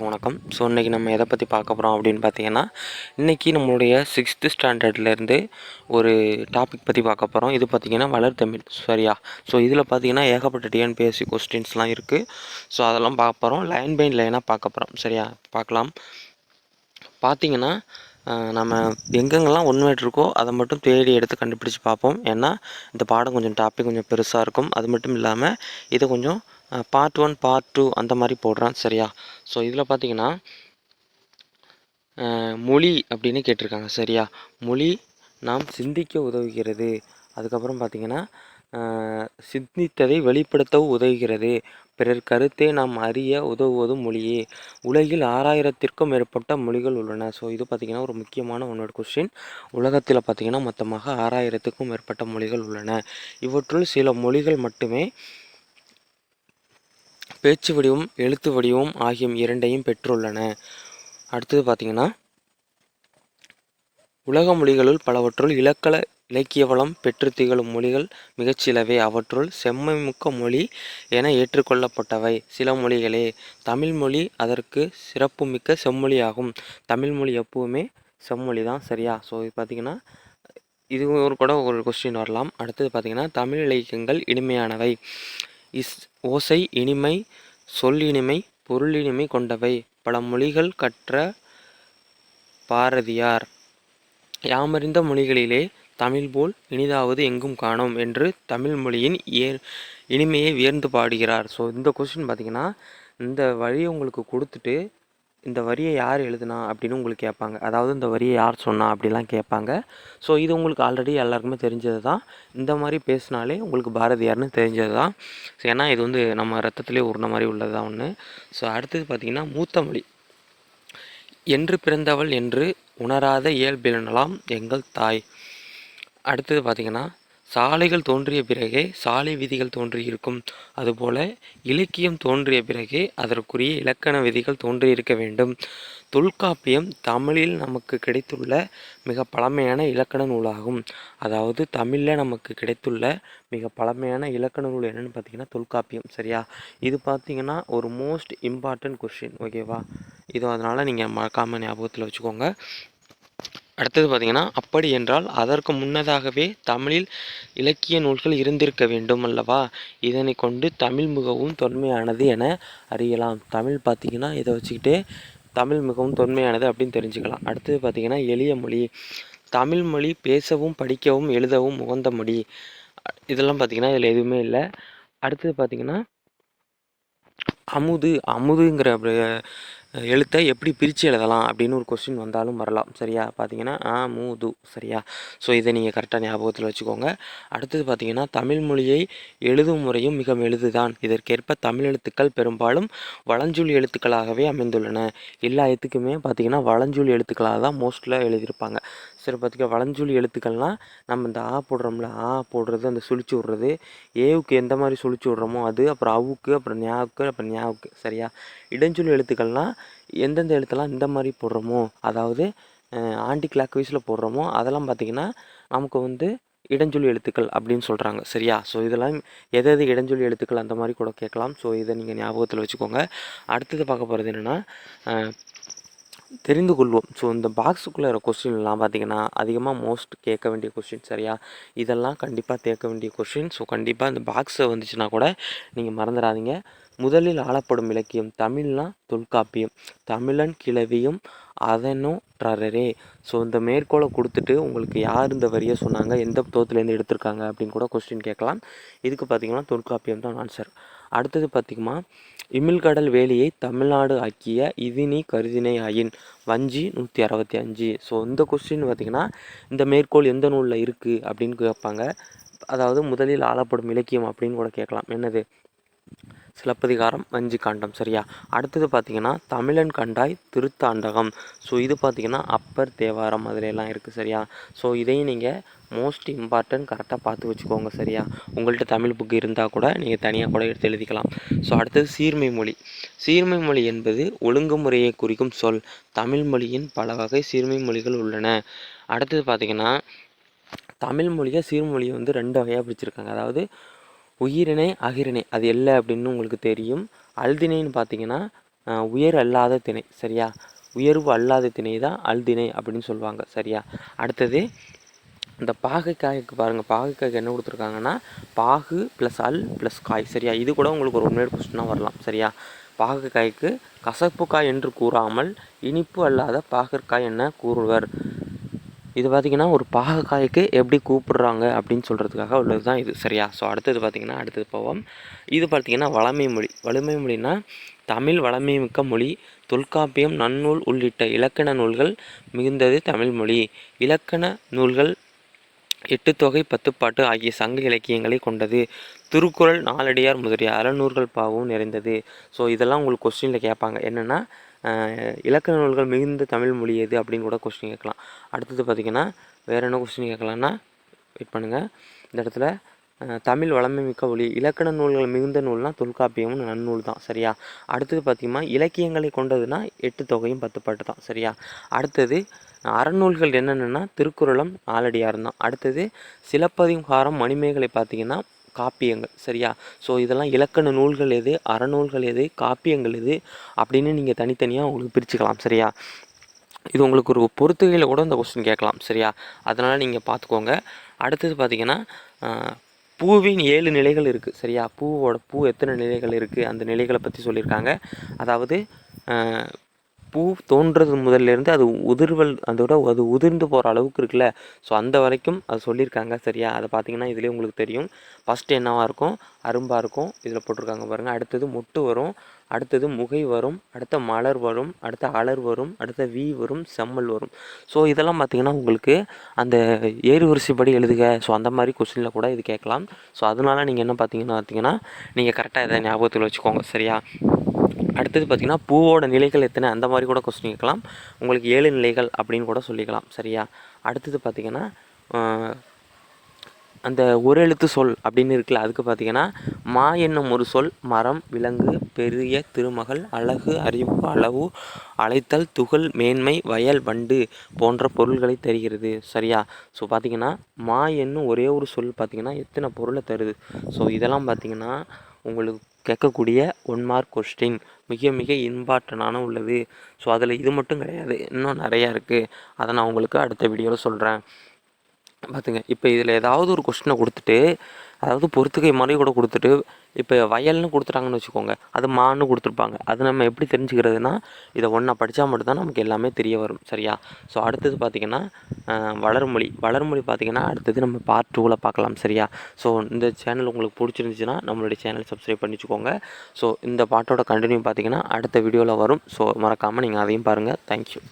வணக்கம். ஸோ இன்றைக்கி நம்ம எதை பற்றி பார்க்க போகிறோம் அப்படின்னு பார்த்தீங்கன்னா இன்றைக்கி நம்மளுடைய சிக்ஸ்த்து ஸ்டாண்டர்ட்லேருந்து ஒரு டாபிக் பற்றி பார்க்க போகிறோம் இது பார்த்திங்கன்னா வளர்த்தமிழ் சரியா ஸோ இதில் பார்த்தீங்கன்னா ஏகப்பட்ட டிஎன்பிஎஸ்சி கொஸ்டின்ஸ்லாம் இருக்குது ஸோ அதெல்லாம் பார்க்க போகிறோம் லைன் பை லைனாக பார்க்க போகிறோம் சரியா பார்க்கலாம். பார்த்தீங்கன்னா நம்ம எங்கெங்கெல்லாம் ஒன்வேட் இருக்கோ அதை மட்டும் தேடி எடுத்து கண்டுபிடிச்சு பார்ப்போம். ஏன்னா இந்த பாடம் கொஞ்சம் டாபிக் கொஞ்சம் பெருசாக இருக்கும். அது மட்டும் இல்லாமல் இதை கொஞ்சம் பார்ட் ஒன் பார்ட் டூ அந்த மாதிரி போடுறான் சரியா? ஸோ இதில் பார்த்தீங்கன்னா மொழி அப்படின்னு கேட்டிருக்காங்க சரியா? மொழி நாம் சிந்திக்க உதவுகிறது. அதுக்கப்புறம் பார்த்தீங்கன்னா சிந்தித்ததை வெளிப்படுத்தவும் உதவுகிறது. பிறர் கருத்தை நாம் அறிய உதவுவதும் மொழியே. உலகில் ஆறாயிரத்திற்கும் மேற்பட்ட மொழிகள் உள்ளன. ஸோ இது பார்த்திங்கன்னா ஒரு முக்கியமான ஒன்னோட கொஸ்டின் உலகத்தில் பார்த்திங்கன்னா மொத்தமாக ஆறாயிரத்துக்கும் மேற்பட்ட மொழிகள் உள்ளன. இவற்றுள் சில மொழிகள் மட்டுமே பேச்சு வடிவம் எழுத்து வடிவம் ஆகிய இரண்டையும் பெற்றுள்ளன. அடுத்தது பார்த்தீங்கன்னா உலக மொழிகளுள் பலவற்றுள் இலக்கண இலக்கிய வளம் பெற்று திகழும் மொழிகள் மிகச்சிலவே அவற்றுள் செம்மைமிக்க மொழி என ஏற்றுக்கொள்ளப்பட்டவை. சில மொழிகளே தமிழ் மொழி அதற்கு சிறப்புமிக்க செம்மொழியாகும். தமிழ் மொழி எப்பவுமே செம்மொழி தான் சரியா? ஸோ இது பார்த்தீங்கன்னா இது ஒரு கூட ஒரு கொஸ்டின் வரலாம். அடுத்தது பார்த்தீங்கன்னா தமிழ் இலக்கியங்கள் இனிமையானவை. இஸ் ஓசை இனிமை சொல் இனிமை பொருள் இனிமை கொண்டவை. பல மொழிகள் கற்ற பாரதியார். யாமறிந்த மொழிகளிலே தமிழ் போல் இனிதாவது எங்கும் காணோம் என்று தமிழ் மொழியின் ஏ இனிமையை வியர்ந்து பாடுகிறார். ஸோ இந்த கொஸ்டின் பார்த்தீங்கன்னா இந்த வழியை உங்களுக்கு கொடுத்துட்டு இந்த வரியை யார் எழுதுனா அப்படின்னு உங்களுக்கு கேட்பாங்க. அதாவது இந்த வரியை யார் சொன்னா அப்படிலாம் கேட்பாங்க. ஸோ இது உங்களுக்கு ஆல்ரெடி எல்லாருக்குமே தெரிஞ்சது தான். இந்த மாதிரி பேசினாலே உங்களுக்கு பாரதியார்னு தெரிஞ்சது தான். ஸோ ஏன்னா இது வந்து நம்ம ரத்தத்திலே உருண மாதிரி உள்ளது தான் ஒன்று ஸோ அடுத்தது பார்த்திங்கன்னா மூத்த மொழி. என்று பிறந்தவள் என்று உணராத இயல்பினலாம் எங்கள் தாய். அடுத்தது பார்த்திங்கன்னா சாலைகள் தோன்றிய பிறகே சாலை விதிகள் தோன்றியிருக்கும். அதுபோல இலக்கியம் தோன்றிய பிறகே அதற்குரிய இலக்கண விதிகள் தோன்றியிருக்க வேண்டும். தொல்காப்பியம் தமிழில் நமக்கு கிடைத்துள்ள மிக பழமையான இலக்கண நூலாகும். அதாவது தமிழில் நமக்கு கிடைத்துள்ள மிக பழமையான இலக்கண நூல் என்னன்னு பார்த்தீங்கன்னா தொல்காப்பியம். சரியா? இது பார்த்தீங்கன்னா ஒரு மோஸ்ட் இம்பார்ட்டன்ட் கொஷின் ஓகேவா இது அதனால் நீங்கள் மறக்காமல் ஞாபகத்தில் வச்சுக்கோங்க. அடுத்தது பார்த்தீங்கன்னா அப்படி என்றால் அதற்கு முன்னதாகவே தமிழில் இலக்கிய நூல்கள் இருந்திருக்க வேண்டும் அல்லவா? இதனை கொண்டு தமிழ் மிகவும் தொன்மையானது என அறியலாம். தமிழ் பார்த்திங்கன்னா இதை வச்சுக்கிட்டே தமிழ் மிகவும் தொன்மையானது அப்படின்னு தெரிஞ்சுக்கலாம். அடுத்தது பார்த்திங்கன்னா எளிய மொழி. தமிழ் மொழி பேசவும் படிக்கவும் எழுதவும் உகந்த மொழி. இதெல்லாம் பார்த்தீங்கன்னா இதில் எதுவுமே இல்லை. அடுத்தது பார்த்திங்கன்னா அமுது அமுதுங்கிற எழுத்தை எப்படி பிரித்து எழுதலாம் அப்படின்னு ஒரு கொஸ்டின் வந்தாலும் வரலாம். சரியா? பார்த்தீங்கன்னா ஆ மூது சரியா? ஸோ இதை நீங்கள் கரெக்டாக ஞாபகத்தில் வச்சுக்கோங்க. அடுத்தது பார்த்தீங்கன்னா தமிழ் மொழியை எழுதும் முறையும் மிக எழுதுதான் இதற்கேற்ப தமிழ் எழுத்துக்கள் பெரும்பாலும் வளஞ்சொல் எழுத்துக்களாகவே அமைந்துள்ளன. எல்லா எழுத்துக்குமே பார்த்தீங்கன்னா வளஞ்சொல் எழுத்துக்களாக தான் மோஸ்ட்டில் எழுதியிருப்பாங்க. சரி வளஞ்சொலி எழுத்துக்கள்னால் நம்ம இந்த ஆ போடுறோம்ல ஆ போடுறது அந்த சுழிச்சு விட்றது ஏவுக்கு எந்த மாதிரி சுழிச்சு விட்றோமோ அது அப்புறம் அவுக்கு அப்புறம் ஞாவுக்கு அப்புறம் ஞாவுக்கு சரியா? இடஞ்சொலி எழுத்துக்கள்னால் எந்தெந்த எழுத்தெல்லாம் இந்த மாதிரி போடுறோமோ அதாவது ஆண்டி கிளாக் வைஸில் போடுறோமோ அதெல்லாம் பார்த்திங்கன்னா நமக்கு வந்து இடஞ்சொலி எழுத்துக்கள் அப்படின்னு சொல்கிறாங்க சரியா? ஸோ இதெல்லாம் எது எது இடஞ்சொலி எழுத்துக்கள் அந்த மாதிரி கூட கேட்கலாம். ஸோ இதை நீங்கள் ஞாபகத்தில் வச்சுக்கோங்க. அடுத்தது பார்க்க போகிறது என்னென்னா தெரிந்து கொள்வோம். ஸோ இந்த பாக்ஸுக்குள்ளே இருக்கிற கொஸ்டின்லாம் பார்த்தீங்கன்னா அதிகமாக மோஸ்ட் கேட்க வேண்டிய கொஸ்டின் சரியா? இதெல்லாம் கண்டிப்பாக கேட்க வேண்டிய கொஸ்டின் ஸோ கண்டிப்பாக இந்த பாக்ஸை வந்துச்சுன்னா கூட நீங்கள் மறந்துடாதீங்க. முதலில் ஆளப்படும் இலக்கியம் தமிழ்னா தொல்காப்பியம். தமிழன் கிளவியும் அதனும் ட்ரரரே ஸோ இந்த மேற்கோளை கொடுத்துட்டு உங்களுக்கு யார் இந்த வரியை சொன்னாங்க எந்த புத்தகத்துலேருந்து எடுத்திருக்காங்க அப்படின்னு கூட கொஸ்டின் கேட்கலாம். இதுக்கு பார்த்தீங்கன்னா தொல்காப்பியம் தான் ஆன்சர் அடுத்தது பார்த்தீங்கன்னா இமிழ்கடல் வேலியை தமிழ்நாடு ஆக்கிய இதினி கருதினை ஆயின் வஞ்சி நூற்றி அறுபத்தி அஞ்சு. ஸோ இந்த கொஸ்டின் பார்த்தீங்கன்னா இந்த மேற்கோள் எந்த நூலில் இருக்குது அப்படின்னு கேட்பாங்க அதாவது முதலில் ஆளப்படும் இலக்கியம் அப்படின்னு கூட கேட்கலாம். என்னது? சிலப்பதிகாரம் வஞ்சி காண்டம் சரியா? அடுத்தது பார்த்தீங்கன்னா தமிழன் கண்டாய் திருத்தாண்டகம். ஸோ இது பார்த்திங்கன்னா அப்பர் தேவாரம் அதுல எல்லாம் இருக்குது சரியா? ஸோ இதையும் நீங்கள் மோஸ்ட் இம்பார்ட்டன்ட் கரெக்டாக பார்த்து வச்சுக்கோங்க சரியா? உங்கள்கிட்ட தமிழ் புக் இருந்தால் கூட நீங்கள் தனியாக கூட எடுத்து எழுதிக்கலாம். ஸோ அடுத்தது சீர்மை மொழி. சீர்மை மொழி என்பது ஒழுங்குமுறையை குறிக்கும் சொல். தமிழ் மொழியின் பல வகை சீர்மை மொழிகள் உள்ளன. அடுத்தது பார்த்தீங்கன்னா தமிழ் மொழியை சீர்மொழியை வந்து ரெண்டு வகையாக பிரிச்சிருக்காங்க. அதாவது உயிரினை அகிரிணை அது இல்லை அப்படின்னு உங்களுக்கு தெரியும். அல்திணைன்னு பார்த்தீங்கன்னா உயர் அல்லாத திணை சரியா? உயர்வு அல்லாத திணை தான் அல்திணை அப்படின்னு சொல்லுவாங்க சரியா? அடுத்தது இந்த பாகைக்காய்க்கு பாருங்கள் பாகைக்காய்க்கு என்ன கொடுத்துருக்காங்கன்னா பாகு ப்ளஸ் அல் ப்ளஸ் காய் சரியா? இது கூட உங்களுக்கு ஒரு உண்மையான கொஸ்டினாக வரலாம் சரியா? பாகற்காய்க்கு கசப்புக்காய் என்று கூறாமல் இனிப்பு அல்லாத பாகற்காய் என்ன கூறுவர்? இது பார்த்திங்கன்னா ஒரு பாகக்காய்க்கு எப்படி கூப்பிடுறாங்க அப்படின்னு சொல்கிறதுக்காக உள்ளது தான் இது. சரியா? ஸோ அடுத்தது பார்த்திங்கன்னா அடுத்தது போவோம். இது பார்த்திங்கன்னா வளமை மொழி. வலிமை மொழினா தமிழ் வளமை மிக்க மொழி. தொல்காப்பியம் நன்னூல் உள்ளிட்ட இலக்கண நூல்கள் மிகுந்தது தமிழ் மொழி. இலக்கண நூல்கள் எட்டுத்தொகை பத்துப்பாட்டு ஆகிய சங்க இலக்கியங்களை கொண்டது. திருக்குறள் நாலடியார் முதலிய அறநூறுகள் பாவும் நிறைந்தது. ஸோ இதெல்லாம் உங்களுக்கு கொஸ்டினில் கேட்பாங்க. என்னென்னா இலக்கண நூல்கள் மிகுந்த தமிழ் மொழி எது அப்படின்னு கூட கொஸ்டின் கேட்கலாம். அடுத்தது பார்த்திங்கன்னா வேறு என்ன கொஸ்டின் கேட்கலான்னா வெயிட் பண்ணுங்கள் இந்த இடத்துல தமிழ் வளமை மிக்க ஒளி. இலக்கண நூல்கள் மிகுந்த நூல்னால் தொல்காப்பியமும் நன்னூல் தான் சரியா? அடுத்தது பார்த்திங்கன்னா இலக்கியங்களை கொண்டதுன்னா எட்டு தொகையும் பத்து பாட்டு தான் சரியா? அடுத்தது அறநூல்கள் என்னென்னா திருக்குறளும் நாலடியார் தான். அடுத்தது சிலப்பதிகாரம் மணிமேகலை பார்த்திங்கன்னா காப்பியங்கள் சரியா? ஸோ இதெல்லாம் இலக்கண நூல்கள் எது அறநூல்கள் எது காப்பியங்கள் எது அப்படின்னு நீங்கள் தனித்தனியாக உங்களுக்கு பிரிச்சுக்கலாம் சரியா? இது உங்களுக்கு ஒரு பொறுத்துகையில் கூட இந்த கொஸ்டின் கேட்கலாம் சரியா? அதனால் நீங்கள் பார்த்துக்கோங்க அடுத்தது பார்த்திங்கன்னா பூவின் ஏழு நிலைகள் இருக்குது சரியா? பூவோட பூ எத்தனை நிலைகள் இருக்குது அந்த நிலைகளை பற்றி சொல்லியிருக்காங்க. அதாவது பூ தோன்றது முதல்லேருந்து அது உதிர்வல் அதோட அது உதிர்ந்து போகிற அளவுக்கு இருக்குல்ல. ஸோ அந்த வரைக்கும் அது சொல்லியிருக்காங்க. சரியா? அதை பார்த்தீங்கன்னா இதுலேயே உங்களுக்கு தெரியும். ஃபஸ்ட்டு என்னவாக இருக்கும்? அரும்பாக இருக்கும். இதில் போட்டிருக்காங்க பாருங்கள் அடுத்தது மொட்டு வரும். அடுத்தது முகை வரும். அடுத்த மலர் வரும். அடுத்த அலர் வரும். அடுத்த வி வரும். செம்மல் வரும். ஸோ இதெல்லாம் பார்த்தீங்கன்னா உங்களுக்கு அந்த ஏறு வரிசைப்படி எழுதுக. ஸோ அந்த மாதிரி கொஸ்டினில் கூட இது கேட்கலாம். ஸோ அதனால நீங்கள் என்ன பார்த்தீங்கன்னா பார்த்தீங்கன்னா நீங்கள் கரெக்டாக இதை ஞாபகத்தில் வச்சுக்கோங்க. சரியா? அடுத்தது பார்த்தீங்கன்னா பூவோட நிலைகள் எத்தனை? அந்த மாதிரி கூட கொஸ்டின் கேட்கலாம். உங்களுக்கு ஏழு நிலைகள் அப்படின்னு கூட சொல்லிக்கலாம். சரியா? அடுத்தது பார்த்தீங்கன்னா அந்த ஒரு எழுத்து சொல் அப்படின்னு இருக்குல்ல அதுக்கு பார்த்தீங்கன்னா மா என்னும் ஒரு சொல் மரம் விலங்கு பெரிய திருமகள் அழகு அறிவு அளவு அழைத்தல் துகள் மேன்மை வயல் வண்டு போன்ற பொருள்களை தருகிறது. சரியா? ஸோ பார்த்திங்கன்னா மா என்னும் ஒரே ஒரு சொல் பார்த்தீங்கன்னா எத்தனை பொருளை தருது? ஸோ இதெல்லாம் பார்த்தீங்கன்னா உங்களுக்கு கேட்கக்கூடிய ஒன் மார்க் கொஸ்டின் மிக மிக இம்பார்ட்டண்டான உள்ளது. ஸோ அதில் இது மட்டும் கிடையாது. இன்னும் நிறையா இருக்குது அதை நான் உங்களுக்கு அடுத்த வீடியோவில் சொல்கிறேன் பார்த்துங்க இப்போ இதில் ஏதாவது ஒரு கொஸ்டினை கொடுத்துட்டு அதாவது பொறுத்துக்கை மாதிரி கூட கொடுத்துட்டு இப்போ வயல்னு கொடுத்துட்டாங்கன்னு வச்சுக்கோங்க அது மான்னு கொடுத்துருப்பாங்க. அது நம்ம எப்படி தெரிஞ்சுக்கிறதுனா இதை ஒன்றா படித்தா மட்டும்தான் நமக்கு எல்லாமே தெரிய வரும் சரியா? ஸோ அடுத்தது பார்த்திங்கன்னா வளர்மொழி. வளர்மொழி பார்த்திங்கன்னா அடுத்தது நம்ம பார்ட் டூவில் பார்க்கலாம் சரியா? ஸோ இந்த சேனல் உங்களுக்கு பிடிச்சிருந்துச்சுன்னா நம்மளுடைய சேனல் சப்ஸ்கிரைப் பண்ணிச்சுக்கோங்க. ஸோ இந்த பாட்டோட கண்டினியூ பார்த்திங்கன்னா அடுத்த வீடியோவில் வரும். ஸோ மறக்காமல் நீங்கள் அதையும் பாருங்கள் தேங்க்யூ